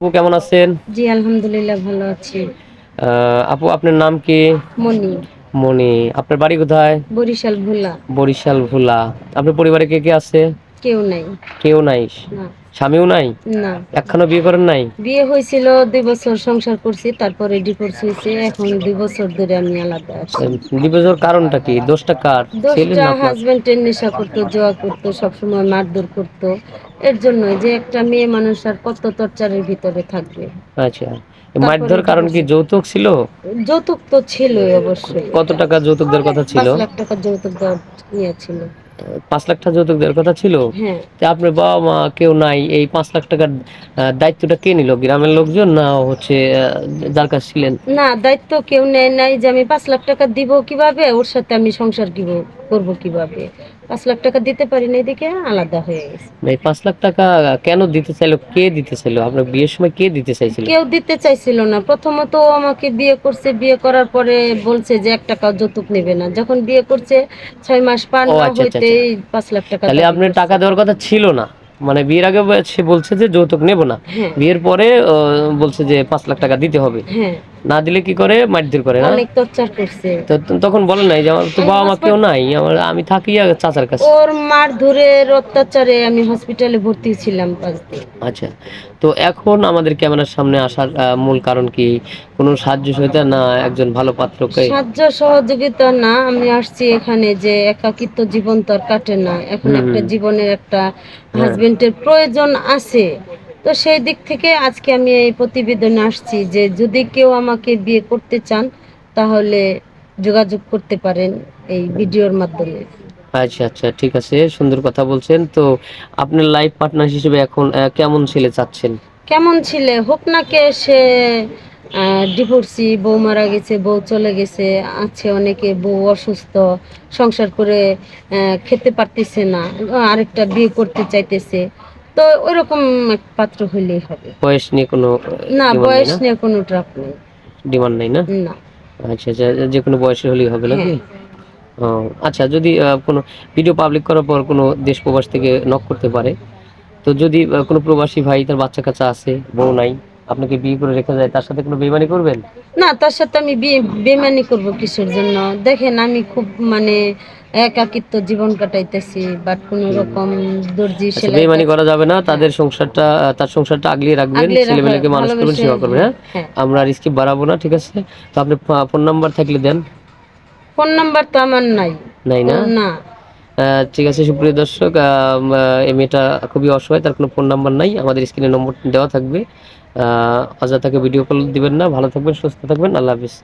আপু কেমন আছেন? জি আলহামদুলিল্লাহ ভালো আছি। আহ, আপু আপনার নাম কি? মনি। মনি। আপনার বাড়ি কোথায়? বরিশাল ভোলা। বরিশাল ভোলা। আপনার পরিবারে কে কে আছে? কেউ নাই। কেউ নাই? না। স্বামীও নাই? না। একখানো বিয়ে করেন নাই? বিয়ে হয়েছিল দুই বছর সংসার করছি তারপরে ডিভোর্স হয়েছে এখন দুই বছর ধরে আমি আলাদা আছি। ডিভোর্সের কারণটা কি? দোষটা কার? দোষটা? হাজবেন্ডের নেশা করতো জোয়া করতো সবসময় মারধর করতো। এর জন্য যে একটা মেয়ে মানুষ আর কত টর্চারের ভিতরে থাকবে। আচ্ছা। মারধর কারণ কি যৌতুক ছিল? যৌতুক তো ছিলই অবশ্যই। কত টাকা যৌতুক দেওয়ার কথা ছিল? পাঁচ লাখ টাকা যৌতুক দেওয়ার নিয়েছিল পাঁচ লাখ টাকা যৌতুক দেওয়ার কথা ছিল। হ্যাঁ। আপনার বাবা মা কেউ নাই এই পাঁচ লাখ টাকার দায়িত্বটা কে নিল? গ্রামের লোকজন না হচ্ছে যার কাছে ছিলেন? না দায়িত্ব কেউ নেয় নাই যে আমি পাঁচ লাখ টাকা দিব কীভাবে ওর সাথে আমি সংসার কিব করব কীভাবে? পাঁচ লাখ টাকা দিতে পারি না এদিকে আলাদা হয়ে গেছে। এই পাঁচ লাখ টাকা কেন দিতে চাইলো? কে দিতে চাইলো? আপনার বিয়ের সময় কে দিতে চাইছিল? কেউ দিতে চাইছিল না। প্রথমত আমাকে বিয়ে করছে বিয়ে করার পরে বলছে যে এক টাকা যৌতুক নেবে না। যখন বিয়ে করছে ছয় মাস পার না আচ্ছা, আচ্ছা, পাঁচ লাখ টাকা তাহলে আপনি আপনার টাকা দেওয়ার কথা ছিল না। মানে বিয়ের আগে সে বলছে যে যৌতুক নেব না। হ্যাঁ। বিয়ের পরে বলছে যে পাঁচ লাখ টাকা দিতে হবে। হ্যাঁ। না দিলে কি করে? মারধর করে না? অনেক টর্চার করছে। তো তখন বলে নাই যে আমার তো বাবা মা কেউ নাই আমার আমি থাকি চাচার কাছে। ওর মার ধরের অত্যাচারে আমি হসপিটালে ভর্তি ছিলাম পাঁচ দিন। আচ্ছা তো এখন আমাদের ক্যামেরার সামনে আসার মূল কারণ কি? কোনো সাহায্য সহায়তা না একজন ভালো পাত্রকে? সাহায্য সহযোগিতা না আমি আসছি এখানে যে একাকিত্ব জীবন তো আর কাটে না। এখন একটা। জীবনের একটা হাজবেন্ডের প্রয়োজন আছে। তো সেই দিক থেকে আজকে আমি এই প্রতিবেদনে আসছি যে যদি কেউ আমাকে বিয়ে করতে চান তাহলে যোগাযোগ করতে পারেন এই ভিডিওর মাধ্যমে। আচ্ছা আচ্ছা ঠিক আছে সুন্দর কথা বলছেন। তো আপনার লাইফ পার্টনার হিসেবে এখন কেমন ছেলে চাচ্ছেন? কেমন ছিলে? হোক না কে সে ডিভোর্সি বউ মারা গেছে বউ চলে গেছে আছে অনেকে বউ অসুস্থ সংসার করে খেতে পারতেছে না আরেকটা বিয়ে করতে চাইতেছে। তো ওইরকম পাত্র হইলেই হবে। বয়স নিয়ে কোনো না বয়স নিয়ে কোনো ট্রাপ নেই। ডিমান্ড নাই না? না। আচ্ছা আচ্ছা যে কোনো বয়সের হলেই হবে নাকি? হ্যাঁ। আচ্ছা যদি কোনো ভিডিও পাবলিক করার পর কোনো দেশ প্রবাস থেকে নক করতে পারে তো যদি কোনো প্রবাসী ভাই তার বাচ্চা কাচ্চা আছে বউ নাই আপনাকে বিয়ে করে রেখে যায় তার সাথে কোনো বেমানি করবেন? না তার সাথে আমি বিয়ে বেমানি করব কিসের জন্য? দেখেন আমি খুব মানে একাকিত্ব জীবন কাটাইতেছি বাট কোনো রকম দর্জি আচ্ছা সেলাই বেমানি করা যাবে না তাদের সংসারটা তার সংসারটা আগলিয়ে রাখবেন ছেলেমেয়েকে মানুষ করবেন সেবা করবেন হ্যাঁ? হ্যাঁ। আমরা রিস্কি বাড়াবো না ঠিক আছে? তো আপনি ফোন নাম্বার থাকলে দেন। ফোন নাম্বার তো আমার নাই। নাই না? না। ঠিক আছে সুপ্রিয় দর্শক মেয়েটা খুবই অসহায় তার কোনো ফোন নাম্বার নাই আমাদের স্ক্রিনে নম্বর দেওয়া থাকবে। অযথাকে ভিডিও কল দিবেন না। ভালো থাকবেন সুস্থ থাকবেন। আল্লাহ হাফিজ।